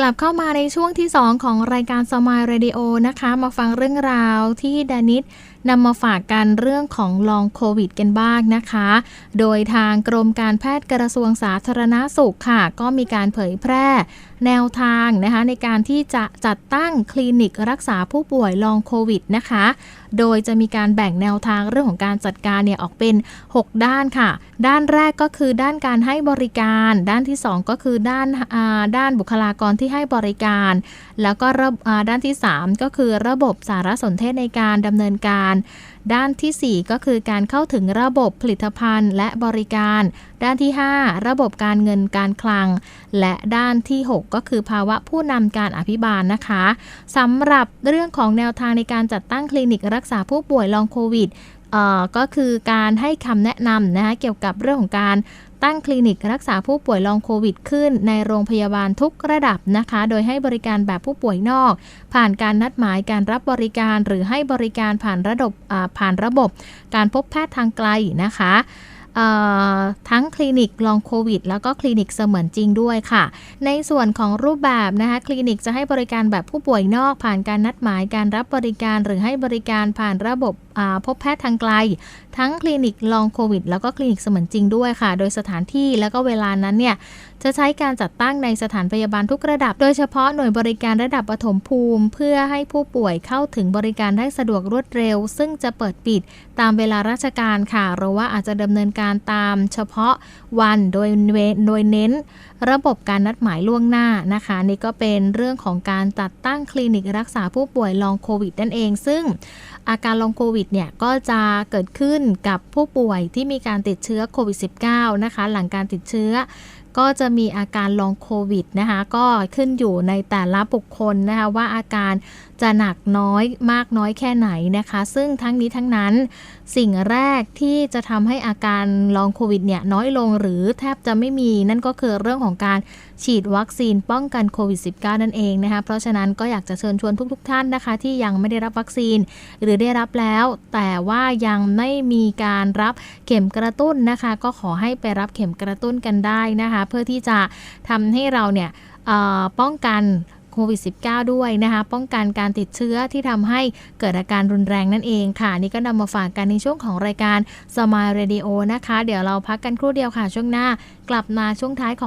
กลับเข้ามาในช่วงที่ 2 ของรายการสมายเรดิโอนะคะ มาฟังเรื่องราวที่ดานิดนำมาฝากกันเรื่องของลองโควิดกันบ้างนะคะ โดยทางกรมการแพทย์กระทรวงสาธารณาสุขค่ะ ก็มีการเผยแพร่ แนวทางนะคะในการที่จะจัดตั้งคลินิกรักษาผู้ป่วยลองโควิดนะคะ โดยจะมีการแบ่งแนวทางเรื่องของการจัดการเนี่ยออกเป็น 6 ด้านค่ะ ด้านแรกก็คือด้านการให้บริการ ด้านที่ 2 ก็คือด้านด้านบุคลากรที่ให้บริการ แล้วก็ด้านที่ 3 ก็คือระบบสารสนเทศในการดำเนินการ ด้านที่ 4 ก็คือการเข้าถึงระบบผลิตภัณฑ์ และบริการ ด้านที่ 5 ระบบการเงินการคลัง และด้านที่ 6 ก็คือภาวะผู้นำการอภิบาลนะคะสำหรับเรื่องของแนวทางในการจัดตั้งคลินิกรักษาผู้ป่วยลองโควิด ก็คือการให้คำแนะนำนะคะเกี่ยวกับเรื่องของการตั้งคลินิกรักษาผู้ป่วยลองโควิดขึ้น ในโรงพยาบาลทุกระดับนะคะ โดยให้บริการแบบผู้ป่วยนอก ผ่านการนัดหมายการรับบริการ หรือให้บริการผ่านระบบผ่านระบบ การพบแพทย์ทางไกลนะคะทั้งคลินิกลองโควิด แล้วก็คลินิกเสมือนจริงด้วยค่ะ ในส่วนของรูปแบบนะคะคลินิกจะให้บริการแบบผู้ป่วยนอก ผ่านการนัดหมายการรับบริการ หรือให้บริการผ่านระบบ พบแพทย์ทางไกล ทั้งคลินิกลองโควิด แล้วก็คลินิกเสมือนจริงด้วยค่ะ โดยสถานที่แล้วก็เวลานั้นเนี่ยจะใช้การจัดตั้งในสถานพยาบาลทุกระดับ โดยเฉพาะหน่วยบริการระดับปฐมภูมิ เพื่อให้ผู้ป่วยเข้าถึงบริการได้สะดวกรวดเร็ว ซึ่งจะเปิดปิดตามเวลาราชการค่ะ หรือว่าอาจจะดำเนินการตามเฉพาะวันโดยโดยเน้น ระบบการนัดหมายล่วงหน้านะคะ นี่ก็เป็นเรื่องของการจัดตั้งคลินิกรักษาผู้ป่วยลองโควิดนั่นเอง ซึ่งอาการลองโควิดเนี่ยก็จะเกิดขึ้นกับผู้ป่วยที่มีการติดเชื้อโควิด -19 นะคะ หลังการติดเชื้อก็จะมีอาการลองโควิดนะคะ ก็ขึ้นอยู่ในแต่ละบุคคลนะคะ ว่าอาการจะหนักน้อยมากน้อยแค่ไหนนะคะ ซึ่งทั้งนี้ทั้งนั้น สิ่งแรกที่จะทำให้อาการลองโควิดเนี่ยน้อยลงหรือแทบจะไม่มี นั่นก็คือเรื่องของการฉีดวัคซีนป้องกันโควิด -19 นั่นเองนะคะ เพราะฉะนั้นก็อยากจะเชิญชวนทุกๆทท่านนะคะ ที่ยังไม่ได้รับวัคซีน หรือได้รับแล้วแต่ว่ายังไม่มีการรับเข็มกระตุ้นนะคะ ก็ขอให้ไปรับเข็มกระตุ้นกันได้นะคะ เพื่อที่จะทำให้เราเนี่ยป้องกันโควิด -19 ด้วยนะคะ ป้องกันการติดเชื้อที่ทำให้เกิดอาการรุนแรงนั่นเองค่ะ นี่ก็นำมาฝากกันในช่วงของรายการสมายเรดิโอนะคะ เดี๋ยวเราพักกันครู่เดียวค่ะ ช่วงหน้ากลับมาช่วงท้ายของ